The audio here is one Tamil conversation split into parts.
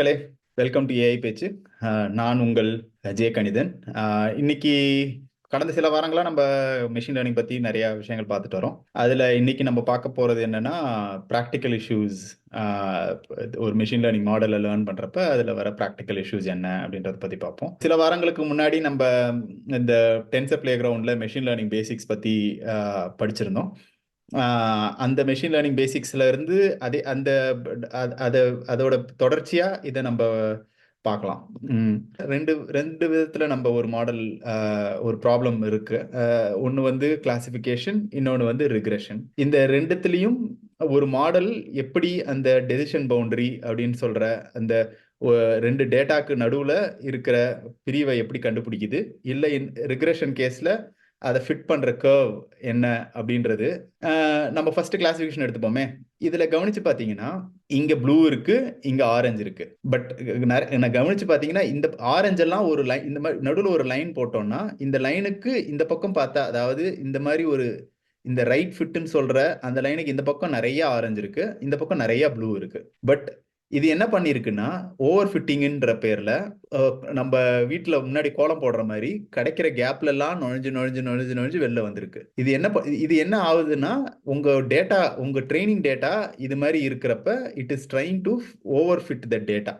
மக்களே வெல்கம் டு ஏஐ பேச்சு நான் உங்கள் ஜெயகணிதன் இன்னைக்கு கடந்த சில வாரங்களாக நம்ம மிஷின் லேர்னிங் பற்றி நிறைய விஷயங்கள் பார்த்துட்டு வரோம். அதில் இன்னைக்கு நம்ம பார்க்க போகிறது என்னன்னா ப்ராக்டிக்கல் இஷ்யூஸ் ஒரு மிஷின் லேர்னிங் மாடலில் லேர்ன் பண்ணுறப்ப அதில் வர ப்ராக்டிக்கல் இஷ்யூஸ் என்ன அப்படின்றத பற்றி பார்ப்போம். சில வாரங்களுக்கு முன்னாடி நம்ம இந்த டென்சர் பிளே கிரவுண்டில் மெஷின் லேர்னிங் பேசிக்ஸ் பற்றி படிச்சிருந்தோம். அந்த மெஷின் லேர்னிங் பேசிக்ஸ்ல இருந்து அதே அந்த அதை அதோட தொடர்ச்சியா இதை நம்ம பார்க்கலாம் ரெண்டு ரெண்டு விதத்துல நம்ம ஒரு மாடல் ஒரு ப்ராப்ளம் இருக்கு. ஒன்று வந்து கிளாசிஃபிகேஷன் இன்னொன்று வந்து ரிக்ரெஷன் இந்த ரெண்டுத்துலேயும் ஒரு மாடல் எப்படி அந்த டெசிஷன் பவுண்டரி அப்படின்னு சொல்ற அந்த ரெண்டு டேட்டாக்கு நடுவுல இருக்கிற பிரிவை எப்படி கண்டுபிடிக்குது? இல்லை ரிக்ரெஷன் கேஸ்ல அதை ஃபிட் பண்ணுற கர்வ் என்ன அப்படின்றது நம்ம ஃபர்ஸ்ட் கிளாசிஃபிகேஷன் எடுத்துப்போமே. இதில் கவனிச்சு பார்த்தீங்கன்னா இங்கே ப்ளூ இருக்கு இங்கே ஆரஞ்சு இருக்கு. பட் நான் கவனிச்சு பார்த்தீங்கன்னா இந்த ஆரஞ்செல்லாம் ஒரு லைன் இந்த மாதிரி நடுவில் ஒரு லைன் போட்டோம்னா இந்த லைனுக்கு இந்த பக்கம் பார்த்தா அதாவது இந்த மாதிரி ஒரு இந்த ரைட் ஃபிட்டுன்னு சொல்ற அந்த லைனுக்கு இந்த பக்கம் நிறைய ஆரஞ்சு இருக்கு இந்த பக்கம் நிறைய ப்ளூ இருக்கு. பட் இது என்ன பண்ணியிருக்குன்னா ஓவர் ஃபிட்டிங்குன்ற பேர்ல நம்ம வீட்டில் முன்னாடி கோலம் போடுற மாதிரி கிடைக்கிற கேப்ல எல்லாம் நுழைஞ்சு நுழைஞ்சு நுழைஞ்சு நுழைஞ்சு வெளில வந்திருக்கு. இது என்ன இது என்ன ஆகுதுன்னா உங்க டேட்டா உங்க ட்ரைனிங் டேட்டா இது மாதிரி இருக்கிறப்ப it is trying to over fit the data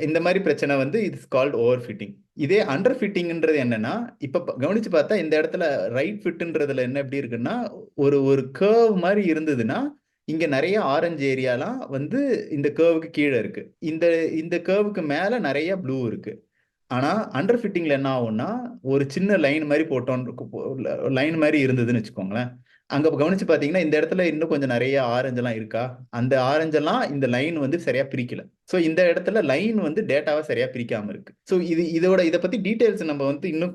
இந்த மாதிரி பிரச்சனை வந்து இட்ஸ் கால்ட் ஓவர் ஃபிட்டிங் இதே அண்டர் ஃபிட்டிங்ன்றது என்னன்னா இப்ப கவனிச்சு பார்த்தா இந்த இடத்துல ரைட் ஃபிட்ன்றதுல என்ன எப்படி இருக்குன்னா ஒரு ஒரு கேர்வ் மாதிரி இருந்ததுன்னா இங்க நிறைய ஆரஞ்சு ஏரியாலாம் வந்து இந்த கேர்வுக்கு கீழே இருக்கு. இந்த இந்த கேர்வுக்கு மேல நிறைய ப்ளூ இருக்கு. ஆனா அண்டர் ஃபிட்டிங்ல என்ன ஆகும்னா ஒரு சின்ன லைன் மாதிரி போட்டோம் லைன் மாதிரி இருந்ததுன்னு வச்சுக்கோங்களேன். அங்க கவனிச்சு பாத்தீங்கன்னா இந்த இடத்துல இன்னும் கொஞ்சம் நிறைய ஆரஞ்செல்லாம் இருக்கா? அந்த ஆரஞ்செல்லாம் இந்த லைன் வந்து சரியா பிரிக்கல. ஸோ இந்த இடத்துல லைன் வந்து டேட்டாவை சரியா பிரிக்காம இருக்கு. ஸோ இது இதோட இதை பத்தி டீடைல்ஸ் நம்ம வந்து இன்னும்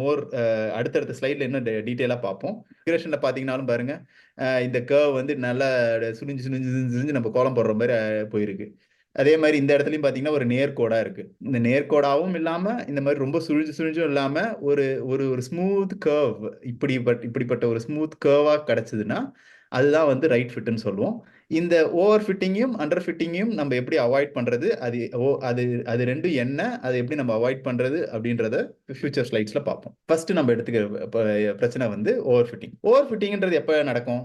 மோர் அடுத்தடுத்த ஸ்லைட்ல இன்னும் டீட்டெயிலா பார்ப்போம். கிரேஷன்ல பாத்தீங்கன்னாலும் பாருங்க இந்த கேர்வ் வந்து நல்லா சுழிஞ்சு சுழிஞ்சு சுழிஞ்சு நம்ம கோலம் போடுற மாதிரி போயிருக்கு. அதே மாதிரி இந்த இடத்துலயும் பாத்தீங்கன்னா ஒரு நேர்கோடா இருக்கு. இந்த நேர்கோடாவும் இல்லாம இந்த மாதிரி ரொம்ப சுழிஞ்சு சுழிஞ்சும் இல்லாம ஒரு ஒரு ஒரு ஸ்மூத் கர்வ் இப்படி பட் இப்படிப்பட்ட ஒரு ஸ்மூத் கர்வா கிடைச்சதுன்னா அதுதான் வந்து ரைட் ஃபிட்னு சொல்லுவோம். இந்த ஓவர் ஃபிட்டிங்கையும் அண்டர் ஃபிட்டிங்கையும் நம்ம எப்படி அவாய்ட் பண்ணுறது அது ஓ அது அது ரெண்டும் என்ன? அதை எப்படி நம்ம அவாய்ட் பண்ணுறது அப்படின்றத ஃபியூச்சர் ஸ்லைட்ஸில் பார்ப்போம். ஃபர்ஸ்ட் நம்ம எடுத்துக்கிற ப- பிரச்சனை வந்து ஓவர் ஃபிட்டிங் ஓவர் ஃபிட்டிங்ன்றது எப்போ நடக்கும்?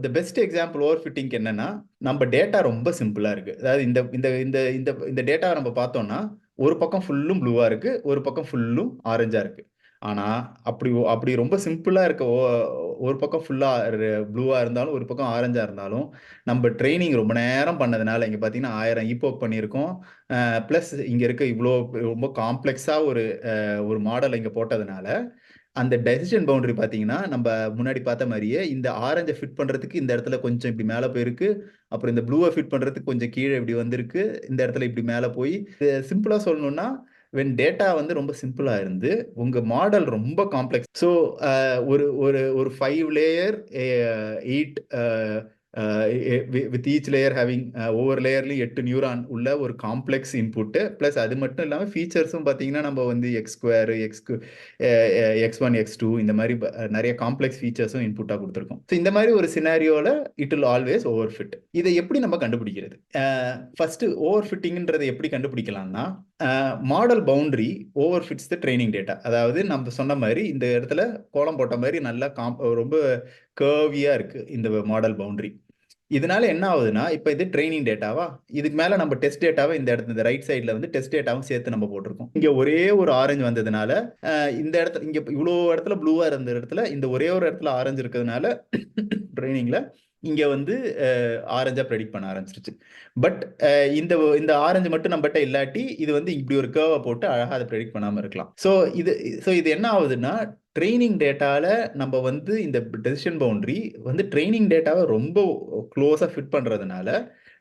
த பெஸ்ட் எக்ஸாம்பிள் ஓவர் ஃபிட்டிங்க்கு என்னன்னா நம்ம டேட்டா ரொம்ப சிம்பிளாக இருக்குது அதாவது இந்த இந்த இந்த இந்த இந்த டேட்டாவை நம்ம பார்த்தோம்னா ஒரு பக்கம் ஃபுல்லும் ப்ளூவாக இருக்குது ஒரு பக்கம் ஃபுல்லும் ஆரஞ்சாக இருக்குது ஆனா அப்படி அப்படி ரொம்ப சிம்பிளா இருக்க ஒரு பக்கம் ஃபுல்லா ப்ளூவா இருந்தாலும் ஒரு பக்கம் ஆரஞ்சா இருந்தாலும் நம்ம ட்ரைனிங் ரொம்ப நேரம் பண்ணதுனால இங்க பாத்தீங்கன்னா ஆயிரம் இப்போ பண்ணியிருக்கோம். ப்ளஸ் இங்க இருக்க இவ்வளோ ரொம்ப காம்ப்ளெக்ஸா ஒரு ஒரு மாடல் இங்க போட்டதுனால அந்த டெசிஷன் பவுண்டரி பாத்தீங்கன்னா நம்ம முன்னாடி பார்த்த மாதிரியே இந்த ஆரஞ்சை ஃபிட் பண்றதுக்கு இந்த இடத்துல கொஞ்சம் இப்படி மேல போயிருக்கு. அப்புறம் இந்த ப்ளூவை ஃபிட் பண்றதுக்கு கொஞ்சம் கீழே இப்படி வந்திருக்கு. இந்த இடத்துல இப்படி மேல போய் சிம்பிளா சொல்லணும்னா வென் டேட்டா வந்து ரொம்ப சிம்பிளா இருந்து உங்க மாடல் ரொம்ப காம்ப்ளெக்ஸ் ஸோ ஒரு ஒரு ஒரு five layer eight with each layer having ஒவ்வொரு லேயர்லையும் எட்டு நியூரான் உள்ள ஒரு காம்ப்ளெக்ஸ் இன்புட்டு ப்ளஸ் அது மட்டும் இல்லாமல் ஃபீச்சர்ஸும் பார்த்தீங்கன்னா நம்ம வந்து X square X X one X two இந்த மாதிரி நிறைய காம்ப்ளெக்ஸ் ஃபீச்சர்ஸும் இன்புட்டாக கொடுத்துருக்கோம். ஸோ இந்த மாதிரி ஒரு சினாரியோவில் it will always over fit இதை எப்படி நம்ம கண்டுபிடிக்கிறது? ஃபர்ஸ்ட் ஓவர் ஃபிட்டிங்கிறத எப்படி கண்டுபிடிக்கலாம்னா model boundary over fits the training data அதாவது நம்ம சொன்ன மாதிரி இந்த இடத்துல கோலம் போட்ட மாதிரி நல்லா காம் ரொம்ப கேர்வியாக இருக்குது இந்த மாடல் பவுண்டரி இதனால என்ன ஆகுதுன்னா இப்போ இது ட்ரைனிங் டேட்டாவா இதுக்கு மேலே நம்ம டெஸ்ட் டேட்டாவை இந்த இடத்துல இந்த ரைட் சைடில் வந்து டெஸ்ட் டேட்டாவும் சேர்த்து நம்ம போட்டிருக்கோம். இங்கே ஒரே ஒரு ஆரஞ்சு வந்ததுனால இந்த இடத்துல இங்கே இவ்வளோ இடத்துல ப்ளூவாக இருந்த இடத்துல இந்த ஒரே ஒரு இடத்துல ஆரஞ்சு இருக்கிறதுனால ட்ரைனிங்கில் இங்கே வந்து ஆரஞ்சாக ப்ரெடிக்ட் பண்ண ஆரம்பிச்சிருச்சு. பட் இந்த இந்த ஆரஞ்சு மட்டும் நம்மகிட்ட இல்லாட்டி இது வந்து இப்படி ஒரு கேர்வை போட்டு அழகாக அதை ப்ரெடிக்ட் பண்ணாமல் இருக்கலாம். ஸோ இது ஸோ இது என்ன ஆகுதுன்னா ட்ரைனிங் டேட்டாவில் நம்ம வந்து இந்த டெசிஷன் பவுண்ட்ரி வந்து ட்ரைனிங் டேட்டாவை ரொம்ப க்ளோஸாக ஃபிட் பண்ணுறதுனால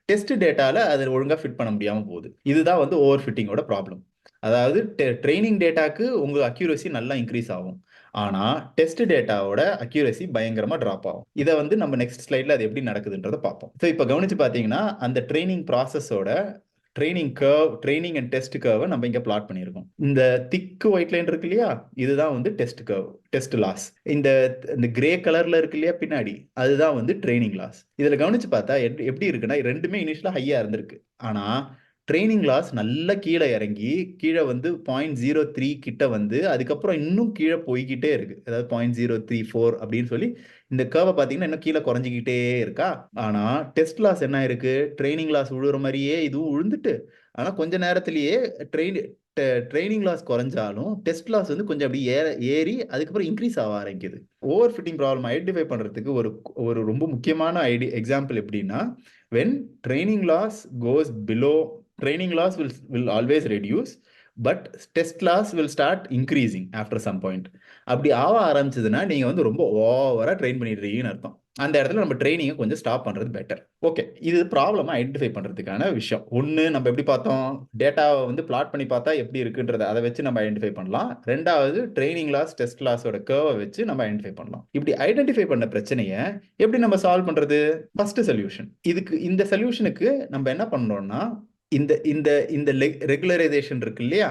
டெஸ்ட் டேட்டாவில் அது ஒழுங்காக ஃபிட் பண்ண முடியாமல் போகுது. இதுதான் வந்து ஓவர் ஃபிட்டிங்கோட ப்ராப்ளம் அதாவது ட்ரைனிங் டேட்டாக்கு உங்கள் அக்யூரசி நல்லா இன்க்ரீஸ் ஆகும். ஆனா டெஸ்ட் டேட்டாவோட அக்யூரசி பயங்கரமா டிராப் ஆகும். இதை வந்து நம்ம நெக்ஸ்ட் ஸ்லைட்ல அது எப்படி நடக்குதுன்றத பார்ப்போம். ஸோ இப்போ கவனிச்சு பார்த்தீங்கன்னா அந்த training ப்ராசஸோட training curve training and test கர்வை நம்ம இங்கே பிளாட் பண்ணியிருக்கோம். இந்த திக்கு ஒயிட் லைன் இருக்கு இல்லையா? இதுதான் வந்து டெஸ்ட் கர்வ் டெஸ்ட் லாஸ் இந்த இந்த கிரே கலர்ல இருக்கு இல்லையா பின்னாடி? அதுதான் வந்து ட்ரைனிங் லாஸ் இதில் கவனிச்சு பார்த்தா எப்- எப்படி இருக்குன்னா ரெண்டுமே இனிஷியலாக ஹையாக இருந்திருக்கு. ஆனால் ட்ரைனிங் லாஸ் நல்லா கீழே இறங்கி, கீழே வந்து 0.03 கிட்ட வந்து, அதுக்கப்புறம் இன்னும் கீழே போய்கிட்டே இருக்கு. அதாவது 0.034 அப்படின்னு சொல்லி, இந்த கேர்வை பார்த்தீங்கன்னா, இன்னும் கீழே குறைஞ்சிக்கிட்டே இருக்கா? ஆனா, டெஸ்ட் லாஸ் என்ன இருக்கு ட்ரைனிங் லாஸ் விழுற மாதிரியே இதுவும் விழுந்துட்டு, ஆனா கொஞ்ச நேரத்திலேயே ட்ரெயின் ட்ரைனிங் லாஸ் குறைஞ்சாலும், டெஸ்ட் லாஸ் வந்து கொஞ்சம் அப்படியே ஏற ஏறி, அதுக்கப்புறம் இன்க்ரீஸ் ஆக ஆரம்பிக்குது. ஓவர் ஃபிட்டிங் ப்ராப்ளம் ஐடென்டிஃபை பண்றதுக்கு ஒரு ஒரு ரொம்ப முக்கியமான ஐடி எக்ஸாம்பிள் எப்படின்னா, when training loss goes below training loss will will always reduce. But test loss will start increasing after some point. அப்படி ஆக ஆரம்பிச்சதுன்னா, நீங்கள் வந்து ரொம்ப ஓவராக ட்ரெயின் பண்ணிடுறீங்கன்னு அர்த்தம். அந்த இடத்துல நம்ம ட்ரைனிங்கை கொஞ்சம் ஸ்டாப் பண்ணுறது பெட்டர். ஓகே. இது ப்ராப்ளமாக ஐடென்டிஃபை பண்ணுறதுக்கான விஷயம். ஒன்று நம்ம எப்படி பார்த்தோம்? டேட்டாவை வந்து பிளாட் பண்ணி பார்த்தா எப்படி இருக்குன்றத அதை வச்சு நம்ம ஐடென்டிஃபை பண்ணலாம். ரெண்டாவது ட்ரைனிங் லாஸ், டெஸ்ட் லாஸோட கேர்வை வச்சு நம்ம ஐடென்டிஃபை பண்ணலாம். இப்படி ஐடென்டிஃபை பண்ண பிரச்சனையை எப்படி நம்ம சால்வ் பண்ணுறது ஃபர்ஸ்ட் சொல்யூஷன். இதுக்கு இந்த சொல்யூஷனுக்கு நம்ம என்ன பண்றோம்னா, இந்த இந்த இந்த ரெகுலரைசேஷன் இருக்கு இல்லையா?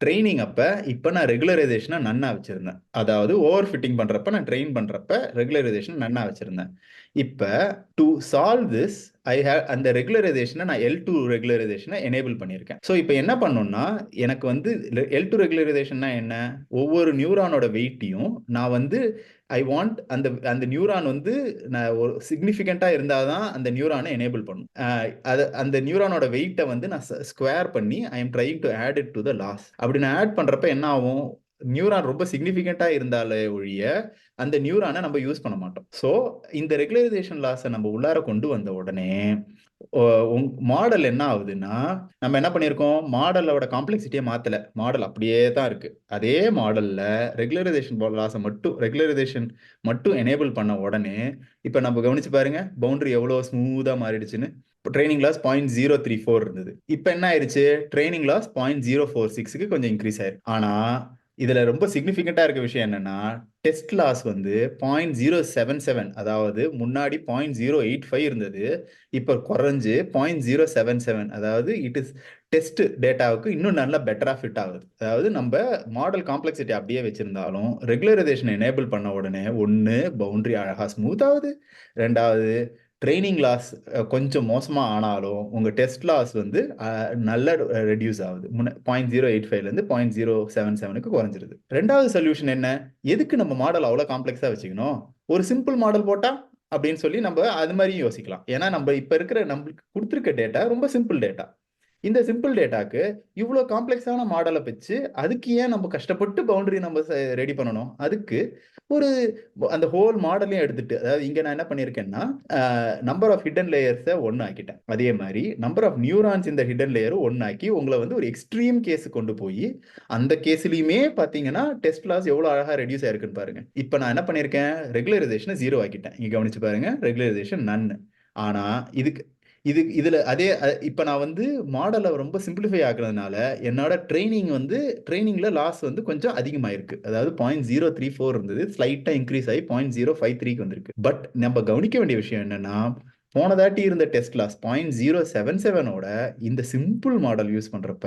ட்ரைனிங் அப்போ இப்போ நான் ரெகுலரைசேஷனை நன்னா வச்சுருந்தேன் அதாவது ஓவர் ஃபிட்டிங் பண்றப்ப, நான் ட்ரெயின் பண்ணுறப்ப ரெகுலரைசேஷன் நன்னா வச்சுருந்தேன் இப்போ to solve this I have அந்த ரெகுலரைசேஷனை நான் எல் டூ ரெகுலரைசேஷனை எனேபிள் பண்ணியிருக்கேன். ஸோ இப்போ என்ன பண்ணோம்னா எனக்கு வந்து எல் டூ ரெகுலரைசேஷன்னா என்ன? ஒவ்வொரு நியூரானோட வெயிட்டையும் நான் வந்து ஐ வாண்ட் அந்த அந்த நியூரான் வந்து நான் ஒரு சிக்னிஃபிகன்ட்டா இருந்தால் தான் அந்த நியூரானை எனேபிள் பண்ணும். அது அந்த நியூரானோட வெயிட்டை வந்து நான் ஸ்கொயர் பண்ணி I am trying to add it to the loss. அப்படி நான் ஆட் பண்ணுறப்ப என்ன ஆகும்? நியூரான் ரொம்ப சிக்னிஃபிகன்ட்டா இருந்தாலே ஒழிய, அந்த நியூரானை நம்ம யூஸ் பண்ண மாட்டோம். ஸோ இந்த ரெகுலரைசேஷன் லாஸை நம்ம உள்ளார கொண்டு வந்த உடனே, உங் மாடல் என்ன ஆகுதுன்னா, நம்ம என்ன பண்ணியிருக்கோம்? மாடலோட காம்ப்ளெக்சிட்டியை மாத்தல. மாடல் அப்படியே தான் இருக்கு. அதே மாடல்ல ரெகுலரைசேஷன் லாஸை மட்டும் ரெகுலரைசேஷன் மட்டும் எனேபிள் பண்ண உடனே, இப்ப நம்ம கவனிச்சு பாருங்க. பவுண்டரி எவ்வளோ ஸ்மூத்தாக மாறிடுச்சுன்னு. இப்போ ட்ரைனிங் லாஸ் 0.034 இருந்தது. இப்போ என்ன ஆயிடுச்சு ட்ரைனிங் லாஸ் 0.046க்கு கொஞ்சம் இன்க்ரீஸ் ஆயிருக்கு. ஆனா, இதுல ரொம்ப சிக்னிஃபிகன்ட்டா இருக்க விஷயம் என்னன்னா, டெஸ்ட் லாஸ் வந்து 0.077 அதாவது முன்னாடி 0.085 இருந்தது. இப்ப குறைஞ்சு 0.077 அதாவது இட் இஸ் டெஸ்ட் டேட்டாவுக்கு இன்னும் நல்லா பெட்டரா ஃபிட் ஆகுது. அதாவது நம்ம மாடல் காம்ப்ளெக்சிட்டி அப்படியே வச்சிருந்தாலும், ரெகுலரைசேஷன் எனேபிள் பண்ண உடனே ஒன்று பவுண்டரி அழகா ஸ்மூத் ஆகுது. ரெண்டாவது ட்ரைனிங் லாஸ் கொஞ்சம் மோசமாக ஆனாலும், உங்கள் டெஸ்ட் லாஸ் வந்து அ நல்லா ரெட்யூஸ் ஆகுது. முன்ன 0.085லேருந்து 0.077க்கு குறைஞ்சிருது. ரெண்டாவது சொல்யூஷன் என்ன? எதுக்கு நம்ம மாடல் அவ்வளோ காம்ப்ளெக்ஸாக வச்சுக்கணும்? ஒரு சிம்பிள் மாடல் போட்டால் அப்படின்னு சொல்லி நம்ம அது மாதிரியும் யோசிக்கலாம். ஏன்னா, நம்ம இப்போ இருக்கிற நம்மளுக்கு கொடுத்துருக்க டேட்டா ரொம்ப சிம்பிள் டேட்டா. இந்த சிம்பிள் டேட்டாக்கு இவ்வளோ காம்ப்ளெக்ஸான மாடலை வச்சு, அதுக்கு ஏன் நம்ம கஷ்டப்பட்டு பவுண்டரி நம்ம ரெடி பண்ணணும்? அதுக்கு ஒரு அந்த ஹோல் மாடலையும் எடுத்துட்டு, அதாவது இங்கே நான் என்ன பண்ணியிருக்கேன்னா, நம்பர் ஆஃப் ஹிட்டன் லேயர்ஸை ஒன்று ஆக்கிட்டேன். அதே மாதிரி நம்பர் ஆஃப் நியூரான்ஸ் இந்த ஹிடன் லேயரும் ஒன்று ஆக்கி, உங்களை வந்து ஒரு எக்ஸ்ட்ரீம் கேஸ் கொண்டு போய் அந்த கேஸ்லையுமே பார்த்தீங்கன்னா, டெஸ்ட் லாஸ் எவ்வளோ அழகாக ரெடியூஸ் ஆயிருக்குன்னு பாருங்க. இப்போ நான் என்ன பண்ணியிருக்கேன்? ரெகுலரைசேஷனை ஜீரோ ஆக்கிட்டேன். இங்கே கவனிச்சு பாருங்க. Regularisation none. ஆனால் இதுக்கு இது இதில் அதே இப்போ நான் வந்து மாடலை ரொம்ப சிம்பிளிஃபை ஆகுறதுனால என்னோட ட்ரெய்னிங் வந்து ட்ரைனிங்கில் லாஸ் வந்து கொஞ்சம் அதிகமாயிருக்கு. அதாவது 0.034 இருந்தது. ஸ்லைட்டாக இன்க்ரீஸ் ஆகி பாயிண்ட் ஜீரோ ஃபைவ் த்ரீக்கு வந்திருக்கு. பட் நம்ம கவனிக்க வேண்டிய விஷயம் என்னன்னா, போன தாட்டி இருந்த டெஸ்ட் லாஸ் 0.077ஓட இந்த சிம்பிள் மாடல் யூஸ் பண்ணுறப்ப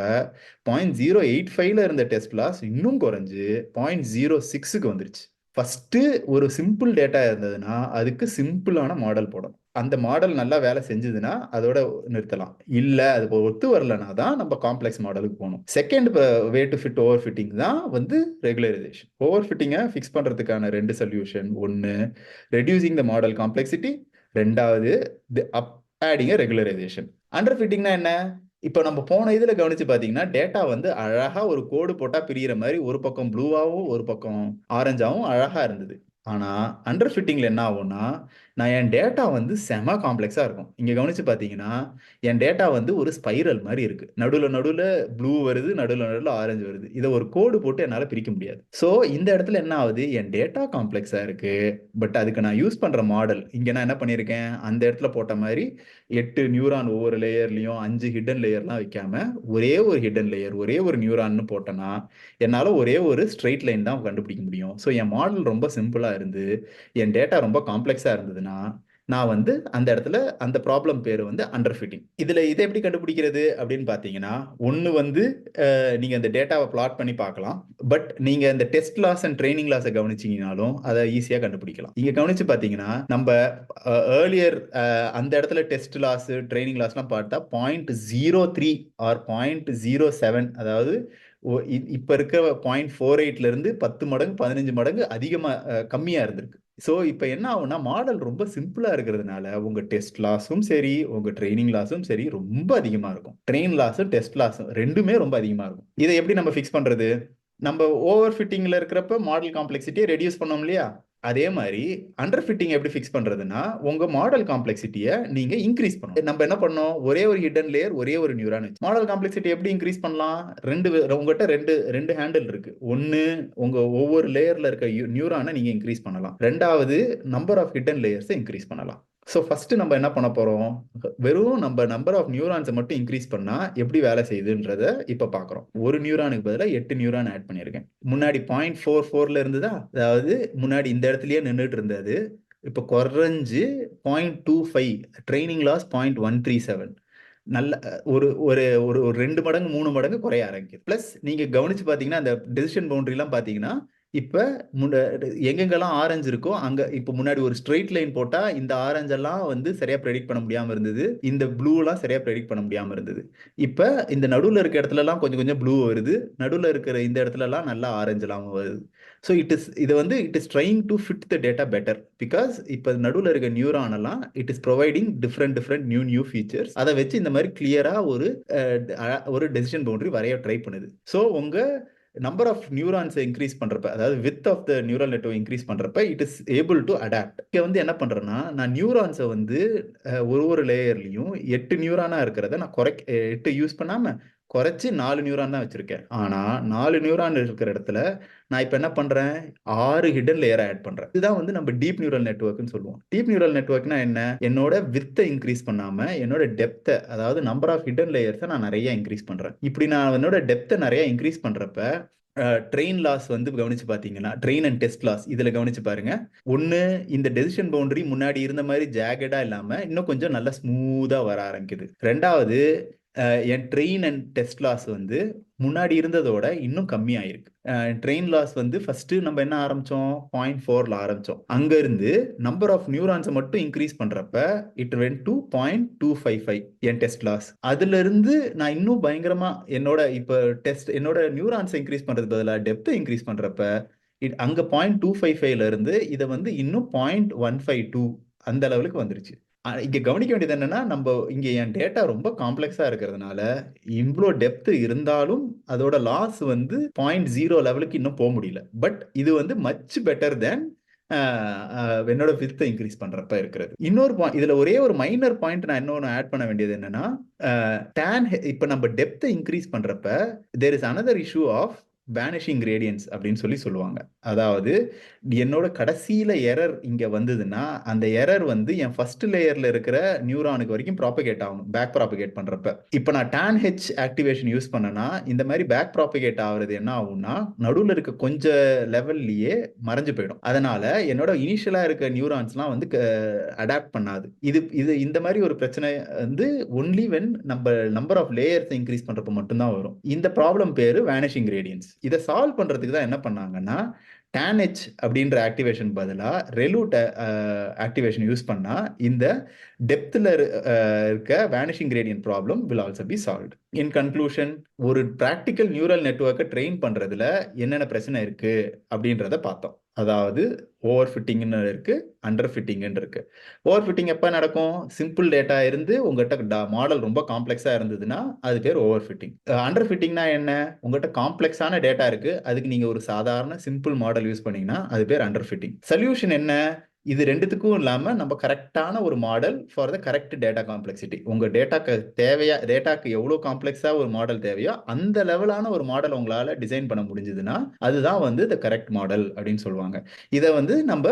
பாய்ண்ட் ஜீரோ எயிட் ஃபைவ்ல இருந்த டெஸ்ட் லாஸ் இன்னும் குறைஞ்சு 0.06க்கு வந்துருச்சு. ஃபஸ்ட்டு ஒரு சிம்பிள் டேட்டா இருந்ததுன்னா, அதுக்கு சிம்பிளான மாடல் போடணும். அந்த மாடல் நல்லா வேலை செஞ்சதுன்னா, அதோட நிறுத்தலாம். இல்லை அது ஒத்து வரலன்னா தான் நம்ம காம்ப்ளெக்ஸ் மாடலுக்கு போகணும் second way to fit over fitting தான் வந்து ரெகுலரைசேஷன். ஓவர் ஃபிட்டிங்கை ஃபிக்ஸ் பண்ணுறதுக்கான ரெண்டு சொல்யூஷன். ஒன்று ரெடியூசிங் த மாடல் காம்ப்ளெக்ஸிட்டி. ரெண்டாவது the up adding regularisation. Under ஃபிட்டிங்னா என்ன? இப்போ நம்ம போன இதில் கவனிச்சு பார்த்தீங்கன்னா, டேட்டா வந்து அழகாக ஒரு கோடு போட்டால் பிரியிற மாதிரி ஒரு பக்கம் ப்ளூவாகவும் ஒரு பக்கம் ஆரஞ்சாவும் அழகாக இருந்தது. ஆனால் அண்டர் ஃபிட்டிங்கில் என்ன ஆகும்னா, நான் என் டேட்டா வந்து செம காம்ப்ளெக்ஸாக இருக்கும். இங்கே கவனிச்சு பார்த்தீங்கன்னா, என் டேட்டா வந்து ஒரு ஸ்பைரல் மாதிரி இருக்குது நடுவில் நடுவில் ப்ளூ வருது, நடுவில் நடுவில் ஆரஞ்சு வருது. இதை ஒரு கோடு போட்டு என்னால் பிரிக்க முடியாது. ஸோ, இந்த இடத்துல என்ன ஆகுது? என் டேட்டா காம்ப்ளெக்ஸாக இருக்குது பட் அதுக்கு நான் யூஸ் பண்ணுற மாடல், இங்கே நான் என்ன பண்ணியிருக்கேன்? அந்த இடத்துல போட்ட மாதிரி எட்டு நியூரான் ஒவ்வொரு லேயர்லையும் அஞ்சு ஹிடன் லேயர்லாம் வைக்காம, ஒரே ஒரு ஹிடன் லேயர், ஒரே ஒரு நியூரான்னு போட்டேன்னா, என்னால் ஒரே ஒரு ஸ்ட்ரெயிட் லைன் தான் கண்டுபிடிக்க முடியும். ஸோ, என் மாடல் ரொம்ப சிம்பிளாக இருந்து, என் டேட்டா ரொம்ப காம்ப்ளெக்ஸாக இருந்தது இருந்ததுன்னா, நான் வந்து அந்த இடத்துல அந்த ப்ராப்ளம் பேர் வந்து அண்டர் ஃபிட்டிங் இதில் இதை எப்படி கண்டுபிடிக்கிறது அப்படின்னு பார்த்தீங்கன்னா ஒன்று வந்து நீங்கள் அந்த டேட்டாவை பிளாட் பண்ணி பார்க்கலாம். பட் நீங்கள் இந்த டெஸ்ட் லாஸ் அண்ட் ட்ரைனிங் லாஸை கவனிச்சிங்கனாலும் அதை ஈஸியாக கண்டுபிடிக்கலாம். இங்கே கவனித்து பார்த்தீங்கன்னா நம்ம ஏர்லியர் அந்த இடத்துல டெஸ்ட் லாஸ் ட்ரைனிங் லாஸ்லாம் பார்த்தா point zero three or point zero seven அதாவது இப்போ இ- இருக்க பாயிண்ட் ஃபோர் எயிட்ல இருந்து பத்து மடங்கு பதினஞ்சு மடங்கு அதிகமாக கம்மியாக இருந்திருக்கு. ஸோ இப்போ என்ன ஆகும்னா மாடல் ரொம்ப சிம்பிளாக இருக்கிறதுனால உங்கள் டெஸ்ட் லாஸும் சரி உங்கள் ட்ரைனிங் லாஸும் சரி ரொம்ப அதிகமாக இருக்கும். ட்ரெயின் லாஸும் டெஸ்ட் லாஸும் ரெண்டுமே ரொம்ப அதிகமாக இருக்கும். இதை எப்படி நம்ம ஃபிக்ஸ் பண்ணுறது நம்ம ஓவர் ஃபிட்டிங்கில் இருக்கிறப்ப மாடல் காம்ப்ளெக்சிட்டியை ரெடியூஸ் பண்ணோம் இல்லையா? அதே மாதிரி அண்டர் ஃபிட்டிங் எப்படி ஃபிக்ஸ் பண்றதுன்னா உங்க மாடல் காம்ப்ளெக்சிட்டியை நீங்க இன்க்ரீஸ் பண்ணணும். நம்ம என்ன பண்ணோம் ஒரே ஒரு ஹிடன் லேயர் ஒரே ஒரு நியூரான் மாடல் காம்ப்ளெக்சிட்டி எப்படி இன்க்ரீஸ் பண்ணலாம்? ரெண்டு உங்ககிட்ட ரெண்டு ரெண்டு ஹேண்டில் இருக்கு. ஒன்னு உங்க ஒவ்வொரு லேயர்ல இருக்க நியூரானை நீங்க இன்க்ரீஸ் பண்ணலாம். ரெண்டாவது நம்பர் ஆஃப் ஹிடன் லேயர்ஸை இன்க்ரீஸ் பண்ணலாம். ஸோ ஃபர்ஸ்ட் நம்ம என்ன பண்ண போறோம்? வெறும் நம்ம நம்பர் ஆஃப் நியூரான்ஸை மட்டும் இன்க்ரீஸ் பண்ணா எப்படி வேலை செய்யுதுன்றத இப்ப பாக்குறோம். ஒரு நியூரானுக்கு பதிலாக எட்டு நியூரான் ஆட் பண்ணியிருக்கேன். முன்னாடி பாயிண்ட் ஃபோர் ஃபோர்ல இருந்ததா? அதாவது முன்னாடி இந்த இடத்துலயே நின்றுட்டு இருந்தது. இப்போ குறைஞ்சு point two five training loss point one three seven நல்ல ஒரு ஒரு ஒரு ஒரு ரெண்டு மடங்கு மூணு மடங்கு குறைய ஆரம்பிக்குது. ப்ளஸ் நீங்க கவனிச்சு பார்த்தீங்கன்னா அந்த டெசிஷன் பவுண்டரிலாம் பார்த்தீங்கன்னா இப்போ முன்ன எங்கெங்கெல்லாம் ஆரஞ்சு இருக்கோ அங்கே இப்போ முன்னாடி ஒரு ஸ்ட்ரெயிட் லைன் போட்டால் இந்த ஆரஞ்செல்லாம் வந்து சரியாக ப்ரெடிக்ட் பண்ண முடியாமல் இருந்தது. இந்த ப்ளூலாம் சரியாக ப்ரெடிக்ட் பண்ண முடியாமல் இருந்தது. இப்போ இந்த நடுவில் இருக்க இடத்துலலாம் கொஞ்சம் கொஞ்சம் ப்ளூ வருது. நடுவில் இருக்கிற இந்த இடத்துலலாம் நல்லா ஆரஞ்செல்லாம் வருது. ஸோ இட் இஸ் இது வந்து it is trying to fit the data better because இப்போ நடுவில் இருக்க நியூரான் எல்லாம் it is providing different different new new features அதை வச்சு இந்த மாதிரி கிளியராக ஒரு ஒரு டெசிஷன் பவுண்டரி வரைய ட்ரை பண்ணுது. ஸோ உங்கள் நம்பர் ஆஃப் நியூரான்ஸை இன்க்ரீஸ் பண்றப்ப அதாவது width of the neural network increase பண்ணுறப்ப it is able to adapt இங்கே வந்து என்ன பண்ணுறேன்னா நான் நியூரான்ஸை வந்து ஒரு ஒரு லேயர்லையும் எட்டு நியூரானாக இருக்கிறத நான் குறை எட்டு யூஸ் பண்ணாமல் குறைச்சி நாலு நியூரான் தான் வச்சிருக்கேன். ஆனா நாலு நியூரான் இருக்கிற இடத்துல நான் இப்போ என்ன பண்றேன்? ஆறு ஹிடன் லேயரை ஆட் பண்றேன். இதுதான் வந்து நம்ம டீப் நியூரல் நெட்ஒர்க்னு சொல்லுவோம். டீப் நியூரல் நெட்ஒர்க்னா என்ன? என்னோட வித்தை இன்க்ரீஸ் பண்ணாம என்னோட டெப்த்தை அதாவது நம்பர் ஆஃப் ஹிடன் லேயர்ஸை நான் நிறைய இன்க்ரீஸ் பண்றேன். இப்படி நான் என்னோட டெப்த்தை நிறைய இன்க்ரீஸ் பண்றப்ப ட்ரெயின் லாஸ் வந்து கவனிச்சு பார்த்தீங்கன்னா ட்ரெயின் அண்ட் டெஸ்ட் லாஸ் இதில் கவனிச்சு பாருங்க. ஒன்று இந்த டெசிஷன் பவுண்டரி முன்னாடி இருந்த மாதிரி ஜாகடா இல்லாமல் இன்னும் கொஞ்சம் நல்லா ஸ்மூத்தாக வர ஆரம்பிக்குது. ரெண்டாவது என் ட்ரெயின் அண்ட் டெஸ்ட் லாஸ் வந்து முன்னாடி இருந்ததோட இன்னும் கம்மியாயிருக்கு. ட்ரெயின் லாஸ் வந்து ஃபர்ஸ்ட் நம்ம என்ன ஆரம்பிச்சோம்? பாயிண்ட் ஃபோர்ல ஆரம்பிச்சோம். அங்க இருந்து நம்பர் ஆஃப் நியூரான்ஸை மட்டும் இன்க்ரீஸ் பண்றப்ப it went to point two five five N test loss. அதுல இருந்து நான் இன்னும் பயங்கரமா என்னோட இப்போ டெஸ்ட் என்னோட நியூரான்ஸை இன்க்ரீஸ் பண்றது பதிலாக டெப்த்தை இன்க்ரீஸ் பண்றப்ப இட் அங்க பாயிண்ட் டூ ஃபைவ் ஃபைவ்ல இருந்து இதை வந்து இன்னும் பாயிண்ட் ஒன் ஃபைவ் டூ அந்த லெவலுக்கு வந்துருச்சு. இங்க கவனிக்க வேண்டியது என்னன்னா நம்ம இங்க என் டேட்டா ரொம்ப காம்ப்ளெக்ஸா இருக்கிறதுனால இவ்வளோ டெப்த் இருந்தாலும் அதோட லாஸ் வந்து பாயிண்ட் ஜீரோ லெவலுக்கு இன்னும் போக முடியல. பட் இது வந்து மச் பெட்டர் தேன் என்னோட வித்தை இன்க்ரீஸ் பண்றப்ப இருக்கிறது. இன்னொரு பாயிண்ட் இதுல ஒரே ஒரு மைனர் பாயிண்ட் நான் இன்னொன்று ஆட் பண்ண வேண்டியது என்னன்னா டேன் இப்போ நம்ம டெப்த்தை இன்க்ரீஸ் பண்றப்ப there is another issue of vanishing gradients அப்படின்னு சொல்லி சொல்லுவாங்க. அதாவது என்னோட கடைசியில எரர் இங்க வந்ததுன்னா அந்த எரர் வந்து என் ஃபர்ஸ்ட் லேயர்ல இருக்கிற நியூரானுக்கு வரைக்கும் ப்ராப்பகேட் ஆகணும் பேக் ப்ராப்பகேட் பண்றப்ப. இப்போ நான் டேன் ஹெச் ஆக்டிவேஷன் யூஸ் பண்ணனா இந்த மாதிரி பேக் ப்ராப்பகேட் ஆகுறது என்ன ஆகும்னா நடுவில் இருக்க கொஞ்ச லெவல்லயே மறைஞ்சு போயிடும். அதனால என்னோட இனிஷியலா இருக்க நியூரான்ஸ்லாம் வந்து அடாப்ட் பண்ணாது. இது இது இந்த மாதிரி ஒரு பிரச்சனை வந்து ஒன்லி வென் நம்ம நம்பர் ஆஃப் லேயர்ஸ் இன்க்ரீஸ் பண்றப்ப மட்டும்தான் வரும். இந்த ப்ராப்ளம் பேரு வேனிஷிங் கிரேடியன்ஸ் இதை சால்வ் பண்ணுறதுக்கு தான் என்ன பண்ணாங்கன்னா TANH அப்படின்ற ஆக்டிவேஷன் பதிலாக ரெலூட் ஆக்டிவேஷன் யூஸ் பண்ணால் இந்த டெப்த்தில் இருக்க vanishing gradient problem will also be solve in conclusion ஒரு ப்ராக்டிக்கல் நியூரல் நெட்வொர்க்கை ட்ரெயின் பண்ணுறதுல என்னென்ன பிரச்சனை இருக்குது அப்படின்றத பார்த்தோம். அதாவது ஓவர் ஃபிட்டிங்னு இருக்கு அண்டர் ஃபிட்டிங்னு இருக்கு. ஓவர் ஃபிட்டிங் எப்போ நடக்கும்? சிம்பிள் டேட்டா இருந்து உங்கள்கிட்ட மாடல் ரொம்ப காம்ப்ளெக்ஸாக இருந்ததுன்னா அது பேர் ஓவர் ஃபிட்டிங் அண்டர் ஃபிட்டிங்னா என்ன? உங்கள்கிட்ட காம்ப்ளெக்ஸான டேட்டா இருக்கு. அதுக்கு நீங்கள் ஒரு சாதாரண சிம்பிள் மாடல் யூஸ் பண்ணீங்கன்னா அது பேர் அண்டர் ஃபிட்டிங் சொல்யூஷன் என்ன? இது ரெண்டுத்துக்கும் இல்லாமல் நம்ம கரெக்டான ஒரு model for the correct data complexity உங்கள் டேட்டாக்கு தேவையா டேட்டாக்கு எவ்வளோ காம்ப்ளெக்ஸாக ஒரு மாடல் தேவையோ அந்த லெவலான ஒரு மாடல் உங்களால் டிசைன் பண்ண முடிஞ்சதுன்னா அதுதான் வந்து த கரெக்ட் மாடல் அப்படின்னு சொல்லுவாங்க. இதை வந்து நம்ம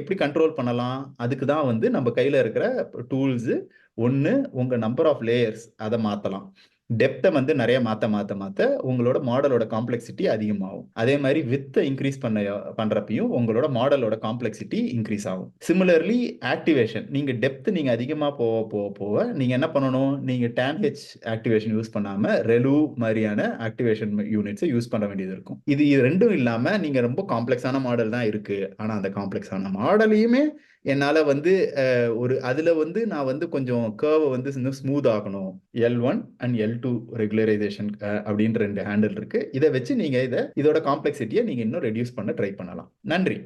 எப்படி கண்ட்ரோல் பண்ணலாம்? அதுக்கு தான் வந்து நம்ம கையில் இருக்கிற டூல்ஸு ஒன்று உங்கள் நம்பர் ஆஃப் லேயர்ஸ் அதை மாற்றலாம் டெப்த்தை வந்து நிறைய மாற்ற மாற்ற மாற்ற உங்களோட மாடலோட காம்ப்ளெக்சிட்டி அதிகமாகும். அதே மாதிரி வித்தை இன்க்ரீஸ் பண்ண பண்ணுறப்பையும் உங்களோட மாடலோட காம்ப்ளெக்சிட்டி இன்க்ரீஸ் ஆகும். சிமிலர்லி ஆக்டிவேஷன் நீங்கள் டெப்த் நீங்கள் அதிகமாக போக போக போக நீங்கள் என்ன பண்ணணும்? நீங்கள் டேன் ஹெச் ஆக்டிவேஷன் யூஸ் பண்ணாமல் ரெலு மாதிரியான ஆக்டிவேஷன் யூனிட்ஸை யூஸ் பண்ண வேண்டியது இருக்கும். இது இது ரெண்டும் இல்லாமல் நீங்கள் ரொம்ப காம்ப்ளெக்ஸான மாடல் தான் இருக்குது ஆனால் அந்த காம்ப்ளெக்ஸான மாடலையுமே என்னால் வந்து ஒரு அதில் வந்து நான் வந்து கொஞ்சம் கேர்வை வந்து இன்னும் ஸ்மூத் ஆகணும். L one and L two regularization அப்படின்ற ரெண்டு ஹேண்டில் இருக்குது இதை வச்சு நீங்கள் இதை இதோட காம்ப்ளெக்சிட்டியை நீங்கள் இன்னும் ரெடியூஸ் பண்ண ட்ரை பண்ணலாம். நன்றி.